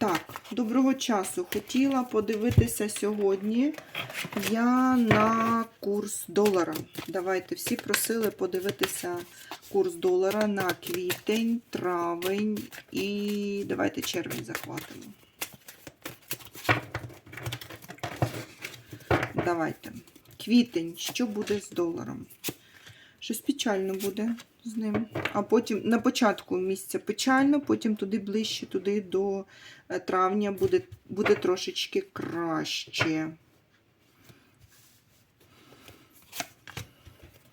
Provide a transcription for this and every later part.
Так, доброго часу. Хотіла подивитися сьогодні я на курс долара. Давайте всі просили подивитися курс долара на квітень, травень і давайте червень захватимо. Давайте. Квітень, що буде з доларом? Щось печально буде з ним. А потім на початку місяця печально, потім туди ближче, туди до е, травня буде, буде трошечки краще.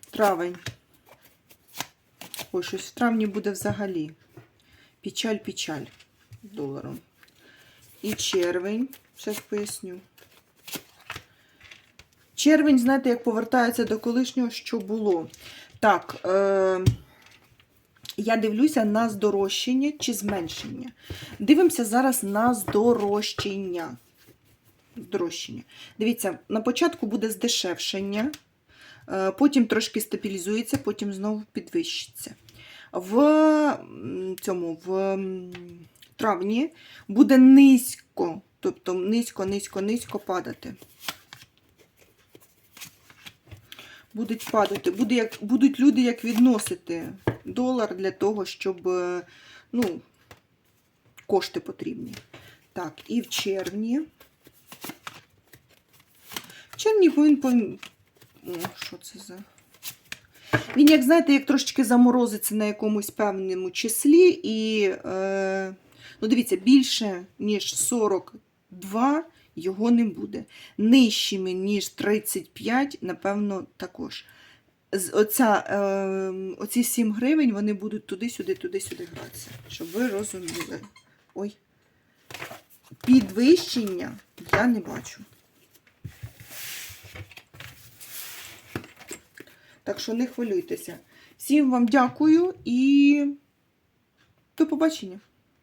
Травень. Ой, щось в травні буде взагалі. Печаль, печаль доларом. І червень. Зараз поясню. Червень, знаєте, як повертається до колишнього, що було. Так, е, я дивлюся на здорожчання чи зменшення. Дивимося зараз на здорожчання. Здорожчання. Дивіться, на початку буде здешевшення, е, потім трошки стабілізується, потім знову підвищиться. В цьому в травні буде низько, тобто низько, низько, низько падати. Будуть падати, буде як, будуть люди як відносити долар для того, щоб е, ну, кошти потрібні. Так, і в червні. В червні він. О, що це за. Він, як знаєте, як трошечки заморозиться на якомусь певному числі, і, е, ну, дивіться, більше, ніж 42 його не буде. Нижчими, ніж 35, напевно, також. Оця, е, оці 7 гривень вони будуть туди-сюди, туди-сюди гратися. Щоб ви розуміли. Ой. Підвищення я не бачу. Так що не хвилюйтеся. Всім вам дякую і до побачення.